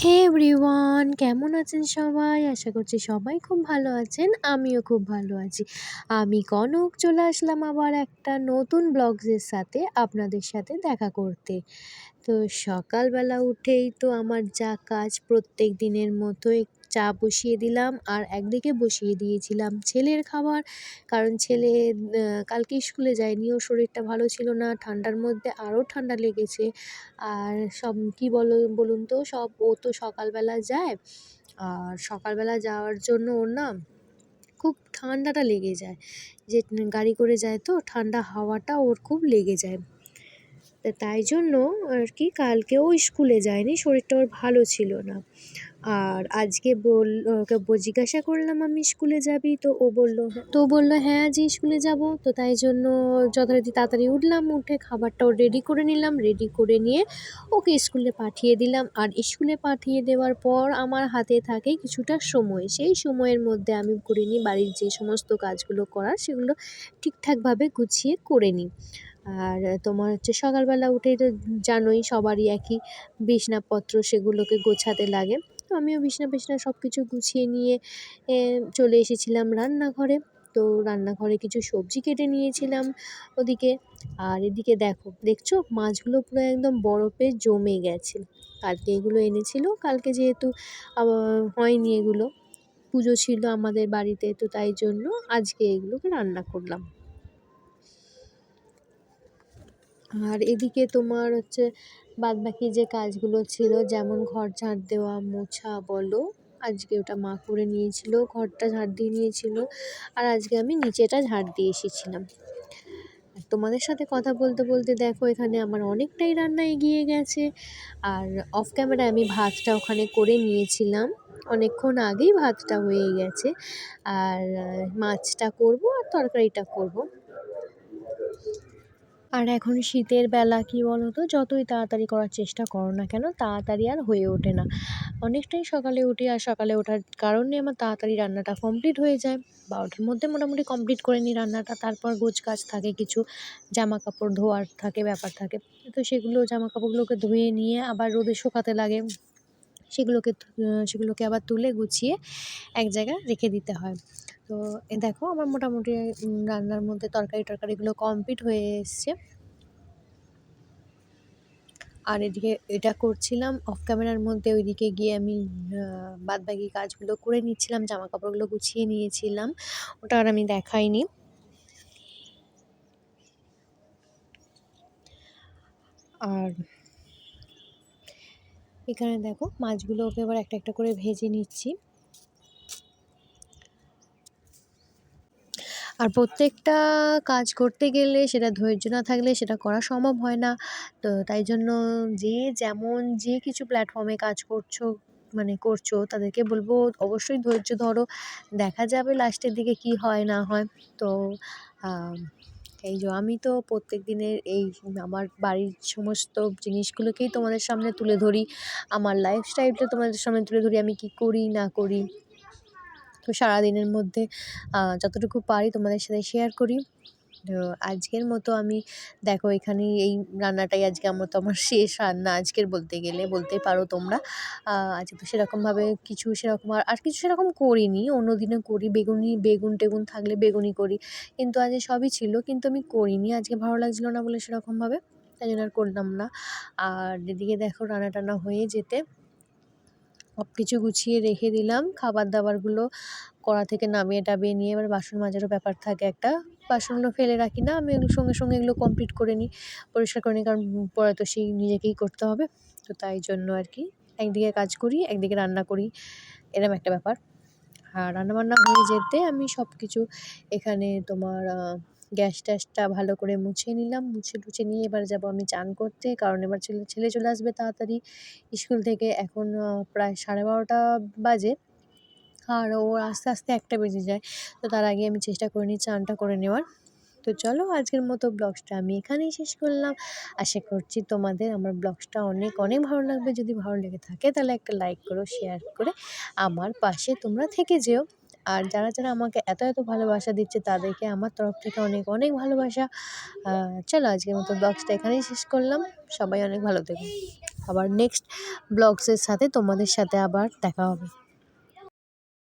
হে everyone কেমন আছেন সবাই? আশা করছি সবাই খুব ভালো আছেন, আমিও খুব ভালো আছি। আমি কনক, চলে আসলাম আবার একটা নতুন ব্লগসের সাথে আপনাদের সাথে দেখা করতে। তো সকালবেলা উঠেই তো আমার যা কাজ প্রত্যেক দিনের মতোই চা বসিয়ে দিলাম আর একদিকে বসিয়ে দিয়েছিলাম ছেলের খাবার। কারণ ছেলে কালকে স্কুলে যায়নি, ওর শরীরটা ভালো ছিল না, ঠান্ডার মধ্যে আরও ঠান্ডা লেগেছে। আর সব, কী বলো, বলুন তো, সব, ও তো সকালবেলা যায়। আর সকালবেলা যাওয়ার জন্য ওর না খুব ঠান্ডাটা লেগে যায়। যে, গাড়ি করে যায় তো, ঠান্ডা হাওয়াটা ওর খুব লেগে যায়। তা তাই জন্য আর কি কালকেও স্কুলে যায়নি, শরীরটা ওর ভালো ছিল না। আর আজকে বল ওকে জিজ্ঞাসা করলাম, আমি স্কুলে যাবি? তো ও বলল হ্যাঁ। তো বলল হ্যাঁ আজ স্কুলে যাব। তো তাই জন্য যথারীতি তাড়াতাড়ি উঠলাম, উঠে খাবারটাও রেডি করে নিলাম। রেডি করে নিয়ে ওকে স্কুলে পাঠিয়ে দিলাম। আর স্কুলে পাঠিয়ে দেওয়ার পর আমার হাতে থাকে কিছুটা সময়। সেই সময়ের মধ্যে আমি করে নিই বাড়ির যে সমস্ত কাজগুলো করার, সেগুলো ঠিকঠাকভাবে গুছিয়ে করে নিই। আর তোমার হচ্ছে সকালবেলা উঠেই তো জানোই সবারই একই বিছনাপত্র সেগুলোকে গোছাতে লাগে। তো আমিও বিছনা ফিছনা সব কিছু গুছিয়ে নিয়ে চলে এসেছিলাম রান্নাঘরে। তো রান্নাঘরে কিছু সবজি কেটে নিয়েছিলাম ওদিকে। আর এদিকে দেখো, দেখছ? মাছগুলো পুরো একদম বরফে জমে গেছে। কালকে এগুলো এনেছিল, কালকে যেহেতু হয়নি এগুলো। পুজো ছিল আমাদের বাড়িতে, তো তাই জন্য আজকে এগুলোকে রান্না করলাম। আর এদিকে তোমার হচ্ছে বাদবাকি যে কাজগুলো ছিল, যেমন ঘর ঝাড় দেওয়া, মোছা, বলো, আজকে ওটা মা করে নিয়েছিল, ঘরটা ঝাড় দিয়ে নিয়েছিল, আর আজকে আমি নিচেটা ঝাড় দিয়ে এসেছিলাম। তোমাদের সাথে কথা বলতে বলতে দেখো, এখানে আমার অনেকটাই রান্না এগিয়ে গেছে, আর অফ ক্যামেরায় আমি ভাতটা ওখানে করে নিয়েছিলাম। অনেকক্ষণ আগেই ভাতটা হয়ে গেছে, আর মাছটা করব আর তরকারিটা করব। আর এখন শীতের বেলা, কী বলো তো যতই তাড়াতাড়ি করার চেষ্টা করো না কেন, তাড়াতাড়ি আর হয়ে ওঠে না। অনেকটাই সকালে উঠি আর সকালে ওঠার কারণে আমার তাড়াতাড়ি রান্নাটা কমপ্লিট হয়ে যায়। বারোটার মধ্যে মোটামুটি কমপ্লিট করে নিই রান্নাটা, তারপর গোছ থাকে, কিছু জামা কাপড় ধোয়ার থাকে, ব্যাপার থাকে। তো সেগুলো জামা কাপড়গুলোকে ধুয়ে নিয়ে আবার রোদে শুকাতে লাগে। সেগুলোকে সেগুলোকে আবার তুলে গুছিয়ে এক জায়গায় রেখে দিতে হয়। তো এ দেখো আমার মোটামুটি রান্নার মধ্যে তরকারি টরকারিগুলো কমপ্লিট হয়ে এসছে। আর এদিকে এটা করছিলাম অফ ক্যামেরার মধ্যে ওইদিকে গিয়ে আমি বাদবাকি কাজগুলো করে নিচ্ছিলাম জামা কাপড়গুলো গুছিয়ে নিয়েছিলাম। ওটা আর আমি দেখাইনি। আর এখানে দেখো মাছগুলোকে এবার একটা একটা করে ভেজে নিচ্ছি। আর প্রত্যেকটা কাজ করতে গেলে সেটা ধৈর্য না থাকলে সেটা করা সম্ভব হয় না। তো তাই জন্য যে যেমন যে কিছু প্ল্যাটফর্মে কাজ করছ মানে করছ, তাদেরকে বলব অবশ্যই ধৈর্য ধরো। দেখা যাবে লাস্টের দিকে কি হয় না হয়। তো এই যে আমি তো প্রত্যেক দিনের এই আমার বাড়ির সমস্ত জিনিসগুলোকেই তোমাদের সামনে তুলে ধরি। আমার লাইফস্টাইলটা তোমাদের সামনে তুলে ধরি, আমি কি করি, না করি। তো সারাদিনের মধ্যে যতটুকু পারি তোমাদের সাথে শেয়ার করি। আজকের মতো আমি দেখো এখানে এই রান্নাটাই আজকে আমার তো আমার শেষ রান্না আজকের বলতে গেলে, বলতে পারো তোমরা। আজকে তো সেরকমভাবে কিছু সেরকম আর আর কিছু সেরকম করিনি, অন্য দিনে করি, বেগুনি, বেগুন টেগুন থাকলে বেগুনি করি। কিন্তু আজ সবই ছিল, কিন্তু আমি করিনি, আজকে ভালো লাগছিল না বলে সেরকমভাবে, তাই জন্য আর করলাম না। আর এদিকে দেখো রান্না টান্না হয়ে যেতে সব কিছু গুছিয়ে রেখে দিলাম, খাবার দাবারগুলো কড়া থেকে নামিয়ে টাবিয়ে নিয়ে এবার বাসন মাজারও ব্যাপার থাকে একটা। বাসনগুলো ফেলে রাখি না, আমি এগুলো সঙ্গে সঙ্গে এগুলো কমপ্লিট করে নিই, পরিষ্কার করে নিই, কারণ পরে তো সেই নিজেকেই করতে হবে। তো তাই জন্য আর কি, একদিকে কাজ করি, একদিকে রান্না করি, এরম একটা ব্যাপার। আর রান্নাবান্না হয়ে যেতে আমি সব কিছু এখানে তোমার গ্যাস ট্যাসটা ভালো করে মুছে নিলাম, মুছে টুছে নিয়ে এবার যাব আমি চান করতে, কারণ এবার ছেলে ছেলে চলে আসবে তাড়াতাড়ি। স্কুল থেকে এখন প্রায় সাড়ে বারোটা বাজে। আর ও আস্তে আস্তে একটা বেজে যায়। তো তার আগে আমি চেষ্টা করে নিই চানটা করে নেওয়ার। তো চলো আজকের মতো ব্লগসটা আমি এখানেই শেষ করলাম। আশা করছি তোমাদের আমার ব্লগসটা অনেক অনেক ভালো লাগবে। যদি ভালো লেগে থাকে তাহলে একটা লাইক করো শেয়ার করে আমার পাশে তোমরা থেকে যেও। আর যারা যারা আমাকে এত এত ভালোবাসা দিচ্ছে তাদেরকে আমার তরফ থেকে অনেক অনেক ভালোবাসা। চলো আজকের মতো ব্লগসটা এখানেই শেষ করলাম। সবাই অনেক ভালো থেকো। আবার নেক্সট ব্লগসের সাথে তোমাদের সাথে আবার দেখা হবে।